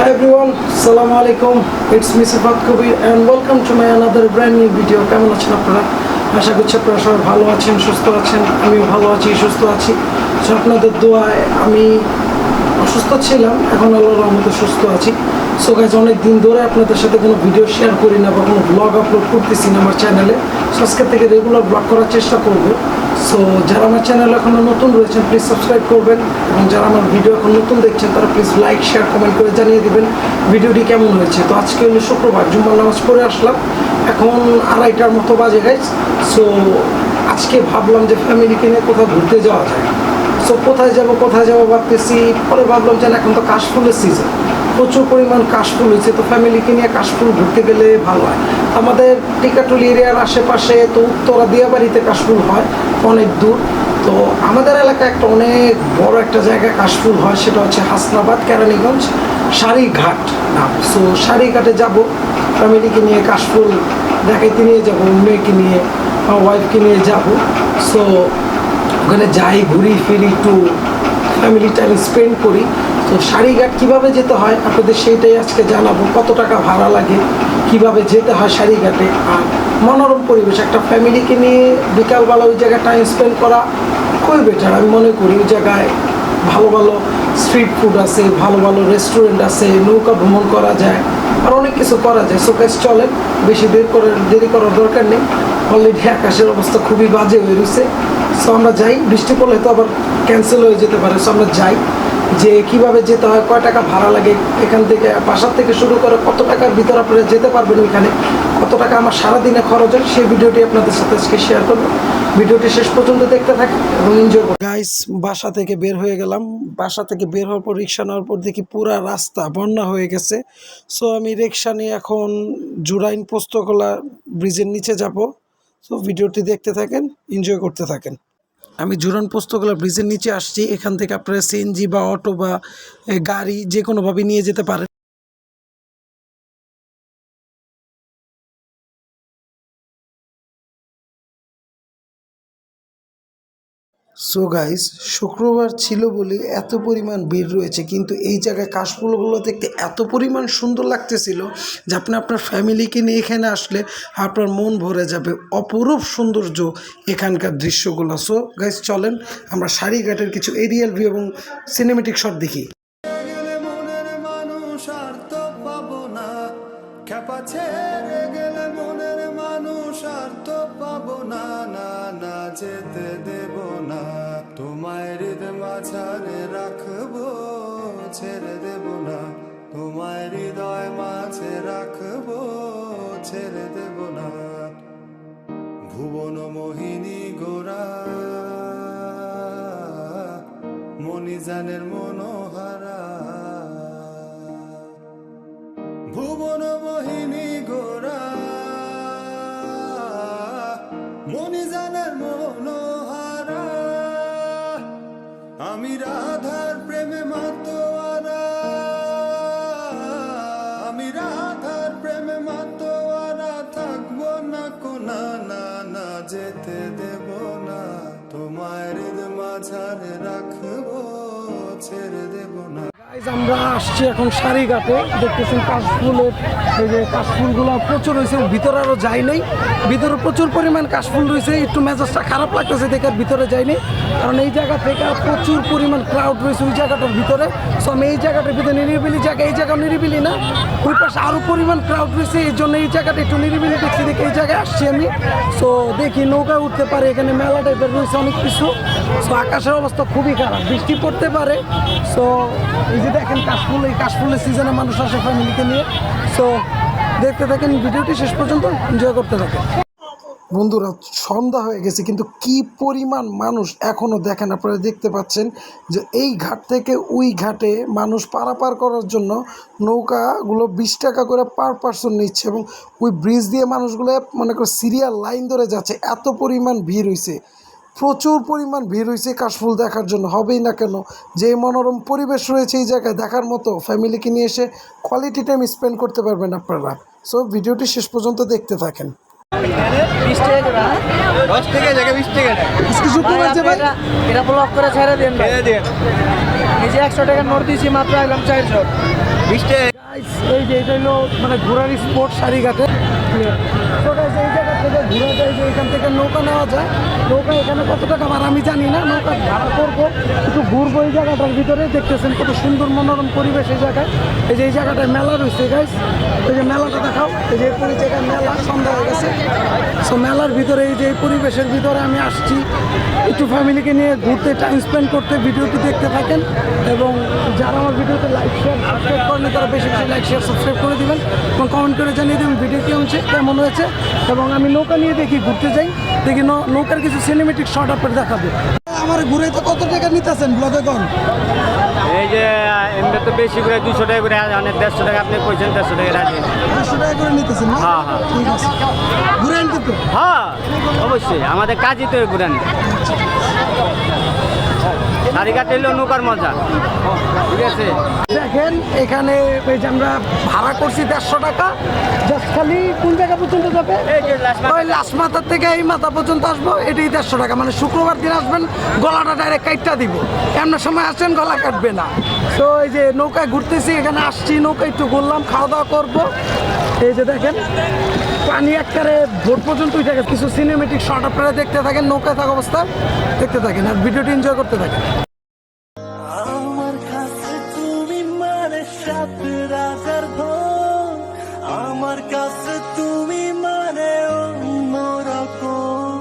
Hi everyone, Assalamu alaikum. It's me Sifat Kabir and welcome to my another brand new video. কেমন আছেন আপনারা? আশা করছি আপনারা সবাই ভালো আছেন সুস্থ আছেন আমিও ভালো আছি সুস্থ আছি। So, আপনাদের দোয়ায় আমি অসুস্থ ছিলাম এখন আল্লাহর রহমতে সুস্থ আছি। সো গাইজ অনেক দিন ধরে আপনাদের সাথে কোনো ভিডিও শেয়ার করি না বা কোনো ব্লগ আপলোড করতেছি না আমার চ্যানেলে সো আজকের থেকে রেগুলার ব্লগ করার চেষ্টা করব। সো যারা আমার চ্যানেল এখনও নতুন রয়েছেন প্লিজ সাবস্ক্রাইব করবেন। এবং যারা আমার ভিডিও এখন নতুন দেখছেন, তারা প্লিজ লাইক শেয়ার কমেন্ট করে জানিয়ে দেবেন ভিডিওটি কেমন হয়েছে। তো আজকে হলো শুক্রবার, জুম্মার নামাজ পড়ে আসলাম। এখন আড়াইটার মতো বাজে গাইজ সো আজকে ভাবলাম যে ফ্যামিলিকে নিয়ে কোথাও ঘুরতে যাওয়া যায়। সো কোথায় যাব, কোথায় যাব ভাবতেছি, পরে ভাবলাম যে এখন তো কাশফুলের সিজন প্রচুর পরিমাণ কাশফুল হয়েছে। তো ফ্যামিলিকে নিয়ে কাশফুল ঘুরতে গেলে ভালো হয়। আমাদের টিকাটুলি এরিয়ার আশেপাশে তো উত্তরা দিয়াবাড়িতে কাশফুল হয়, অনেক দূর। তো আমাদের এলাকায় একটা অনেক বড় একটা জায়গায় কাশফুল হয়, সেটা হচ্ছে হাসনাবাদ, কেরানীগঞ্জ, সারিঘাট নাম। সো সারিঘাটে যাব ফ্যামিলিকে নিয়ে কাশফুল দেখাইতে নিয়ে যাব, মেয়েকে নিয়ে ওয়াইফকে নিয়ে যাব। সো ওখানে যাই, ঘুরি, ফিরি, একটু ফ্যামিলি টাইম স্পেন্ড করি। তো সারিঘাট কীভাবে যেতে হয়? আপনাদের সেইটাই আজকে জানাব। কত টাকা ভাড়া লাগে? কীভাবে যেতে হয় সারিঘাটে আর মনোরম পরিবেশ, একটা ফ্যামিলিকে নিয়ে বিকালবেলা ওই জায়গায় টাইম স্পেন্ড করা খুবই বেটার আমি মনে করি। ওই জায়গায় ভালো ভালো স্ট্রিট ফুড আছে, ভালো ভালো রেস্টুরেন্ট আছে, নৌকা ভ্রমণ করা যায়, আর অনেক কিছু করা যায়। শোকেস চলে, বেশি দেরি করার দেরি করার দরকার নেই। অলরেডি আকাশের অবস্থা খুবই বাজে হয়ে রয়েছে। সো আমরা যাই, বৃষ্টি পড়লে তো আবার ক্যান্সেল হয়ে যেতে পারে। সো আমরা যাই। যে কীভাবে যেতে হয়, কয় টাকা ভাড়া লাগে, এখান থেকে বাসার থেকে শুরু করে কত টাকার ভিতরে আপনারা যেতে পারবেন ওইখানে কত টাকা আমার সারাদিনে খরচ হয়, সেই ভিডিওটি আপনাদের সাথে আজকে শেয়ার করব। ভিডিওটি শেষ পর্যন্ত দেখতে থাকেন এবং এনজয় গাইস বাসা থেকে বের হয়ে গেলাম। বাসা থেকে বের হওয়ার পর, রিক্সা নেওয়ার পর দেখি পুরা রাস্তা বন্যা হয়ে গেছে। সো আমি রিক্সা নিয়ে এখন জুরাইন পোস্তকলা ব্রিজের নিচে যাব। সো ভিডিওটি দেখতে থাকেন এনজয় করতে থাকেন। আমি জুরান পোস্তকলা ব্রিজের নিচে আসছি, এখান থেকে আপনারা সিএনজি বা অটো বা গাড়ি যে কোনোভাবে নিয়ে যেতে পারেন। সো গাইস শুক্রবার ছিল বলে এত পরিমাণ ভিড় রয়েছে, কিন্তু এই জায়গায় কাশফুলগুলো দেখতে এত পরিমাণ সুন্দর লাগতেছিল যে আপনি আপনার ফ্যামিলিকে নিয়ে এখানে আসলে আপনার মন ভরে যাবে অপরূপ সৌন্দর্য এখানকার দৃশ্যগুলো। সো গাইস চলেন, আমরা সারিঘাটের কিছু এরিয়াল ভিউ এবং সিনেমেটিক শট দেখি। যেতে দেব না। তোমায় হৃদ মাঝারে রাখব, ছেড়ে দেব না। তোমায় হৃদয় মাঝে রাখব, ছেড়ে দেব না। ভুবন মোহিনী গোরা মনিজানের মনোহারা আমরা আসছি এখন সারিঘাটে। দেখতেছেন কাশফুলের এই যে কাশফুলগুলো প্রচুর হয়েছে ভিতরে আরও যাই নাই। ভিতরে প্রচুর পরিমাণ কাশফুল রয়েছে, একটু মেজাজটা খারাপ লাগতেছে দেখে ভিতরে যাইনি কারণ এই জায়গা থেকে প্রচুর পরিমাণ ক্রাউড রয়েছে ওই জায়গাটার ভিতরে। সো আমি এই জায়গাটার ভিতরে নিরিবিলি জায়গা, এই জায়গা নিরিবিলি না। ওই পাশে আরও পরিমাণ ক্রাউড রয়েছে, এই জন্য এই জায়গাটা একটু নিরিবিলি দেখছি, দেখে এই জায়গায় আসছি আমি। সো দেখি নৌকায় উঠতে পারে, এখানে মেলা টাইপের রয়েছে অনেক কিছু। সো আকাশের অবস্থা খুবই খারাপ, বৃষ্টি পড়তে পারে। সো এই যে দেখেন কাশফুল, এই কাশফুলের সিজনে মানুষ আসে ফ্যামিলিকে নিয়ে। সো দেখতে থাকেন, ভিডিওটি শেষ পর্যন্ত এনজয় করতে থাকেন। বন্ধুরা, সন্ধ্যা হয়ে গেছে, কিন্তু কি পরিমাণ মানুষ এখনও দেখেন আপনারা দেখতে পাচ্ছেন যে এই ঘাট থেকে ওই ঘাটে মানুষ পারাপার করার জন্য নৌকাগুলো বিশ টাকা করে পার পার্সন নিচ্ছে এবং ওই ব্রিজ দিয়ে মানুষগুলো মনে করে সিরিয়াল লাইন ধরে যাচ্ছে। এত পরিমাণ ভিড় হয়েছে প্রচুর পরিমাণ ভিড় হয়েছে কাশফুল দেখার জন্য হবেই না কেন? যে মনোরম পরিবেশ রয়েছে এই জায়গায় দেখার মতো ফ্যামিলিকে নিয়ে এসে কোয়ালিটি টাইম স্পেন্ড করতে পারবেন আপনারা। সো ভিডিওটি শেষ পর্যন্ত দেখতে থাকেন। টাকা টাকা এটা- এটা ব্লক করে ছেড়ে দেন ভাই। এই যে একশো টাকার নোট দিয়েছি মাত্র একদম চারশো। বিশ এই যে এটা হলো মানে ঘোরার স্পোর্ট সারিঘাটে। ঘোরা যায় যে এখান থেকে নৌকা নেওয়া যায়। নৌকা এখানে কত টাকা ভাড়া আমি জানি না, নৌকা ভাড়া করব। একটু ঘুরবো এই জায়গাটার ভিতরে, দেখতেছেন কত সুন্দর মনোরম পরিবেশ এই জায়গায়। এই যে এই জায়গাটায় মেলা রয়েছে গাইস এই যে মেলাটা দেখাও। এই যে পুরো জায়গায় মেলা, সন্ধ্যা হয়ে গেছে। সো মেলার ভিতরে এই যে এই পরিবেশের ভিতরে আমি আসছি। একটু ফ্যামিলিকে নিয়ে ঘুরতে টাইম স্পেন্ড করতে ভিডিওটি দেখতে থাকেন। এবং যারা আমার ভিডিওতে শেয়ার সাবস্ক্রাইব করেন তারা বেশি বেশি লাইক শেয়ার সাবস্ক্রাইব করে দিবেন এবং কমেন্ট করে জানিয়ে দেবেন ভিডিও কেমন হচ্ছে কেমন হয়েছে এবং আমি নৌকা নিয়ে দেখি ঘুরতে যাই দেখি নৌকার কিছু সিনেমেটিক শর্ট আপের দেখাবে। আমার ঘুরে তো কত টাকা নিতেছেন ব্লগে কোন এই যে এমনি তো বেশি করে দুশো টাকা করে অনেক দেড়শো টাকা আপনি কইছেন দেড়শো টাকা রাখি দুশো টাকা করে নিতেছেন হ্যাঁ, হ্যাঁ। ঠিক আছে। ঘুরে আনতে তো হ্যাঁ অবশ্যই। আমাদের কাজই তো ঘুরান। দাড়ি কাটে এলো নৌকার মজা। ঠিক আছে? দেখেন এখানে এই যে আমরা ভাড়া করছি দেড়শো টাকা জাস্ট খালি কোন জায়গা পর্যন্ত যাবে? ওই লাস্ট মাথার থেকে এই মাথা পর্যন্ত আসব এটাই দেড়শো টাকা। মানে শুক্রবার দিন আসবেন গলাটা ডাইরেক্ট কাইটটা দিব। এমন সময় আসেন গলা কাটবে না। তো এই যে নৌকায় ঘুরতেছি এখানে আসছি নৌকা একটু ঘুরলাম খাওয়া দাওয়া করব। এই যে দেখেন পানি একবারে ভোর পর্যন্ত গেছে। কিছু সিনেমেটিক শর্ট আপনারা দেখতে থাকেন, নৌকায় থাকা অবস্থা দেখতে থাকেন আর ভিডিওটি এনজয় করতে থাকেন। আমার কাছে তুমি মানে ধন আমার মানে অন্যরকম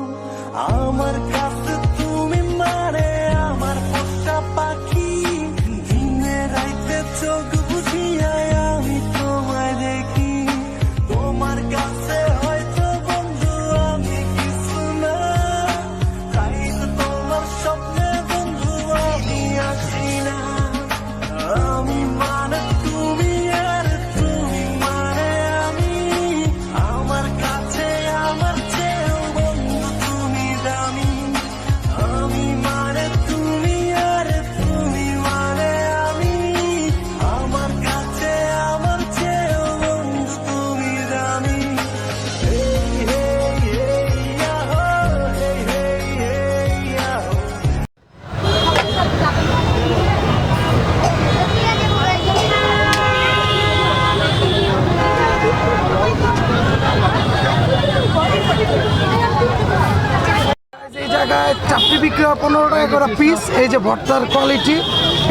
বিক্রি হয় পনেরো টাকা করে পিস এই যে ভর্তার কোয়ালিটি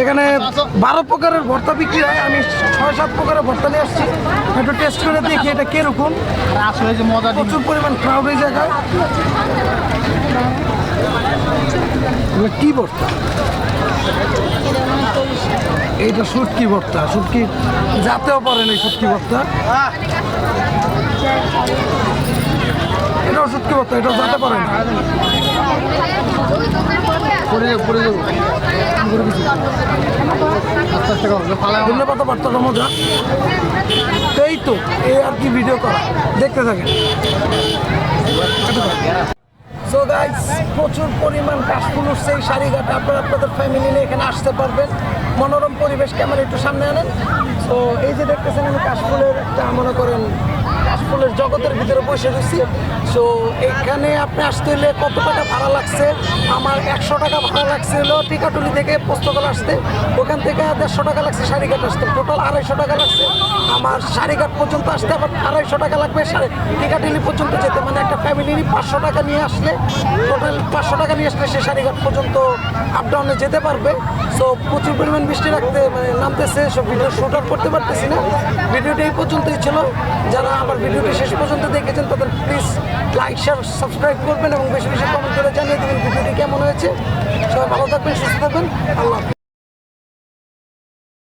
এখানে বারো প্রকারের ভর্তা বিক্রি হয়। আমি ছয় সাত প্রকারের ভর্তা নিয়ে আসছি। একটু টেস্ট করে দেখি এটা কীরকম। আসলে যে মজা প্রচুর পরিমাণ ক্রাউড এই জায়গায়। কি ভর্তা? এইটা শুটকি ভর্তা। শুটকি যাতেও পারেন এই শুটকি ভর্তা। এটাও শুটকি ভর্তা এটাও যাতে পারেন। ধন্যবাদ বার্তাটা মজা তো এই তো এই আর কি ভিডিও করা। দেখতে থাকেন। সো গাইস প্রচুর পরিমাণ কাশফুল উঠছে এই শাড়িঘাটে। আপনারা আপনাদের ফ্যামিলি নিয়ে এখানে আসতে পারবেন। মনোরম পরিবেশ ক্যামেরা একটু সামনে আনেন। তো এই যে দেখতেছেন, আমি কাশফুলের একটা, মনে করেন কাশফুলের জগতের ভিতরে বসে রয়েছি। সো এখানে আপনি আসতে হলে কত টাকা ভাড়া লাগছে? আমার একশো টাকা ভাড়া লাগছে হলো টিকাটুলি থেকে পোস্তকল আসতে। ওখান থেকে দেড়শো টাকা লাগছে শাড়িঘাট আসতে। টোটাল আড়াইশো টাকা লাগছে। আমার শাড়িঘাট পর্যন্ত আসতে আবার আড়াইশো টাকা লাগবে টিকাটুলি পর্যন্ত যেতে। মানে একটা ফ্যামিলি পাঁচশো টাকা নিয়ে আসলে টোটাল পাঁচশো টাকা নিয়ে আসলে সে শাড়িঘাট পর্যন্ত আপ ডাউনে যেতে পারবে। সো প্রচুর পরিমাণ বৃষ্টি রাখতে মানে নামতেছে, সব ভিডিও শুট আউট করতে পারতেছি না। ভিডিওটি এই পর্যন্তই ছিল। যারা আমার ভিডিওটি শেষ পর্যন্ত দেখেছেন, তাদের প্লিজ লাইক শেয়ার সাবস্ক্রাইব করবেন এবং বেশি বেশি কমেন্ট করে জানিয়ে দেবেন ভিডিওটি কেমন হয়েছে। সবাই ভালো থাকবেন, সুস্থ থাকবেন। আল্লাহ।